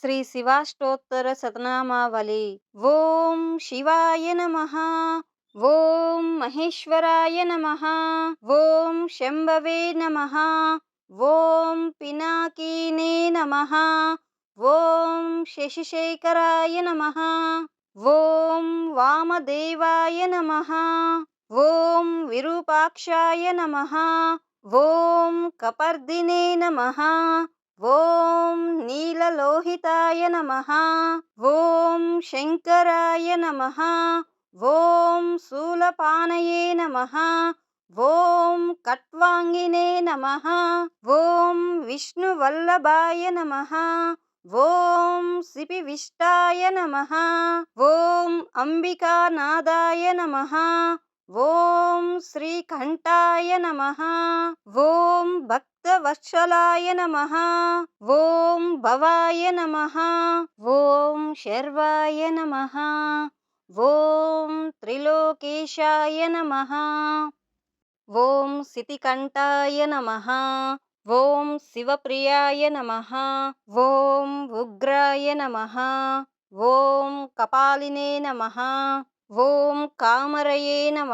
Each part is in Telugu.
శ్రీ శివాష్టోత్తర శతనామావళి ఓం శివాయ నమ. ఓం మహేశ్వరాయ నమ. ఓం శంభవే నమ. ఓం పినాకీనే నమ. ఓం శశిశేఖరాయ నమ. ఓం వామదేవాయ నమ. ఓం విరూపాక్షాయ నమ. ఓం కపర్దినే నమ. ఓం నీలలోహితాయ నమ. ఓం శంకరాయ నమ. ఓం శూలపానయే నమ. ఓం కట్వాంగినే నమ. ఓం విష్ణువల్లభాయ నమ. ఓం సిపివిష్టాయ నమ. ఓం అంబికానాదాయ నమ. ఓం శ్రీకంఠాయ నమ. ఓం భక్తవత్సలాయ నమ. ఓం భవాయ నమ. ఓం శర్వాయ నమ. ఓం త్రిలోకేశాయ నమ. ఓం సితికంఠాయ నమ. ఓం శివప్రియాయ నమ. ఓం ఉగ్రాయ నమ. ఓం కపాలినే నమ. ఓం కామరయే నమ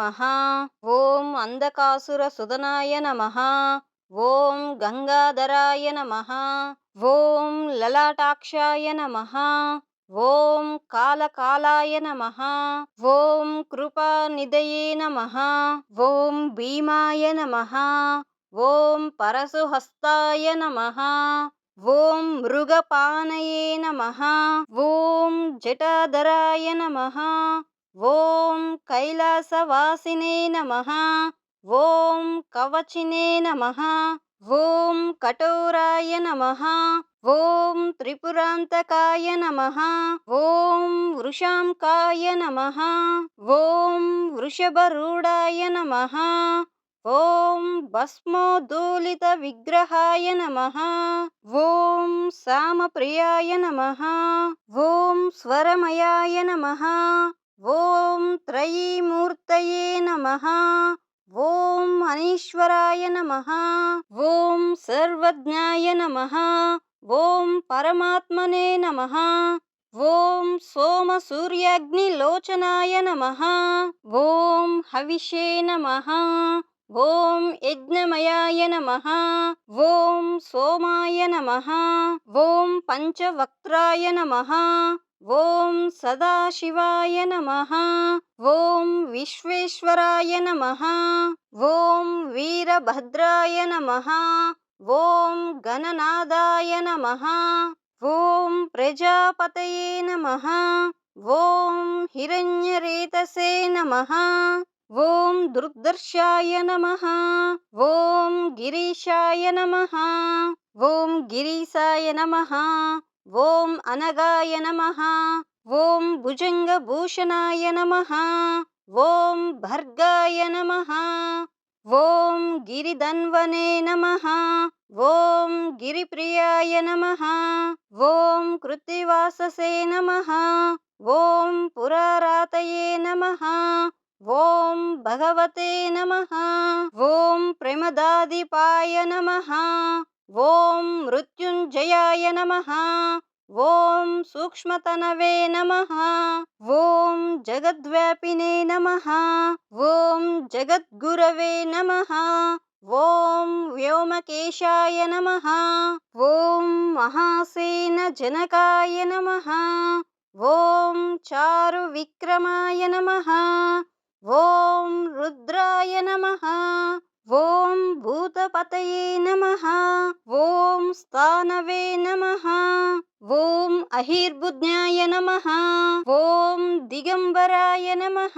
ఓం అంధకాసుర సుదనాయ నమ ఓం గంగాధరాయ నమ ఓం లలాటాక్షాయ నమ ఓం కాలకాలాయ నమ ఓం కృపానిదయే నమ ఓం భీమాయ నమ ఓం పరశుహస్తాయ నమ ఓం మృగపానయే నమ ఓం జటాధరాయ నమ ఓం కైలాసవాసినే నమ. ఓం కవచినే నమ. ఓం కఠోరాయ నమ. ఓం త్రిపురాంతకాయ నమ. ఓం వృషాంకాయ నమ. ఓం వృషభరూఢాయ నమ. ఓం భస్మోదూలిత విగ్రహాయ నమ. ఓం సామప్రియాయ నమ. ఓం స్వరమయాయ నమ. ॐ त्रयीमूर्तये नमः। ॐ अनीश्वराय नमः। ॐ सर्वज्ञाय नमः। ॐ परमात्मने नमः। ॐ सोमसूर्याग्निलोचनाय नमः। ॐ हविषे नमः। ॐ यज्ञमयाय नमः। ॐ सोमाय नमः। ॐ पञ्चवक्त्राय नमः। ఓం సదాశివాయ నమ. ఓం విశ్వేశ్వరాయ నమ. ఓం వీరభద్రాయ నమ. ఓం గణనాదాయ నమ. ఓం ప్రజాపతయే నమ. ఓం హిరణ్యరేతసే నమ. ఓం దుర్దర్శాయ నమ. ఓం గిరీశాయ నమ. ఓం గిరీశాయ నమ. ఓం అనగాయ నమ. ఓం భుజంగభూషణాయ నమ. ఓం భర్గాయ నమ. ఓం గిరిధన్వనే నమ. ఓం గిరిప్రియాయ నమ. ఓం కృత్తివాససే నమ. ఓం పురారాతయే నమ. ఓం భగవతే నమ. ఓం ప్రమదాదిపాయ నమ. ఓం మృత్యుంజయాయ నమ. ఓం సూక్ష్మతనవే నమ. ఓం జగద్వ్యాపినే నమ. ఓం జగద్గురవే నమ. ఓం వ్యోమకేశాయ నమ. ఓం మహాసేన జనకాయ నమ. ఓం చారు విక్రమాయ నమ. ఓం రుద్రాయ నమ. ఓం భూతపతయే నమ. ఓం స్థానవే నమ. ఓం అహిర్బుజ్ఞాయ నమ. ఓం దిగంబరాయ నమ.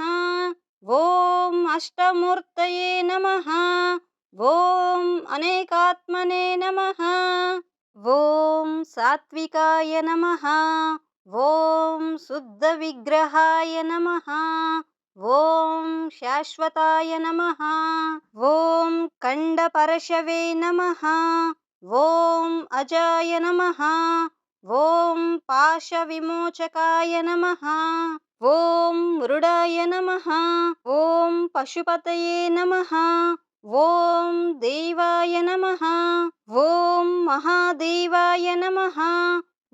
ఓం అష్టమూర్తయే నమ. ఓం అనేకాత్మనే నమ. ఓం సాత్వికాయ నమ. ఓం శుద్ధ విగ్రహాయ నమ. ॐ शाश्वताय नमः। ॐ कण्डपरशवे नमः। ॐ अजाय नमः। ॐ पाशविमोचकाय नमः। ॐ मृडाय नमः। ॐ पशुपतये नमः। ॐ देवाय नमः। ॐ महादेवाय नमः।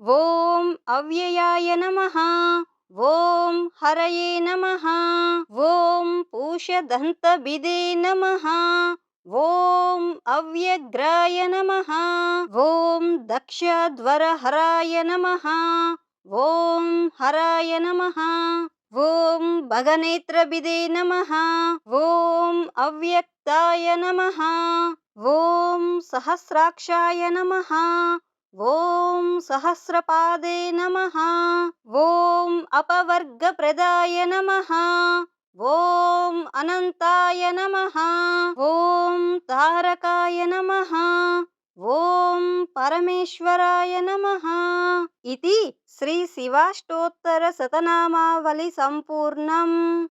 ॐ अव्ययाय नमः। ఓం హరయే నమ. ఓం పూషదంతబిదే నమ. ఓం అవ్యగ్రాయ నమ. ఓం దక్షధ్వరహరాయ నమ. ఓం హరాయ నమ. ఓం భగనేత్రబిదే నమ. ఓం అవ్యక్తాయ నమ. ఓం సహస్రాక్షాయ నమ. ఓం సహస్రపాదే నమః. ఓం అపవర్గప్రదాయ నమః. ఓం అనంతాయ నమః. ఓం తారకాయ నమః. ఓం పరమేశ్వరాయ నమః. ఇది శ్రీ శివాష్టోత్తర శతనామావళి సంపూర్ణం.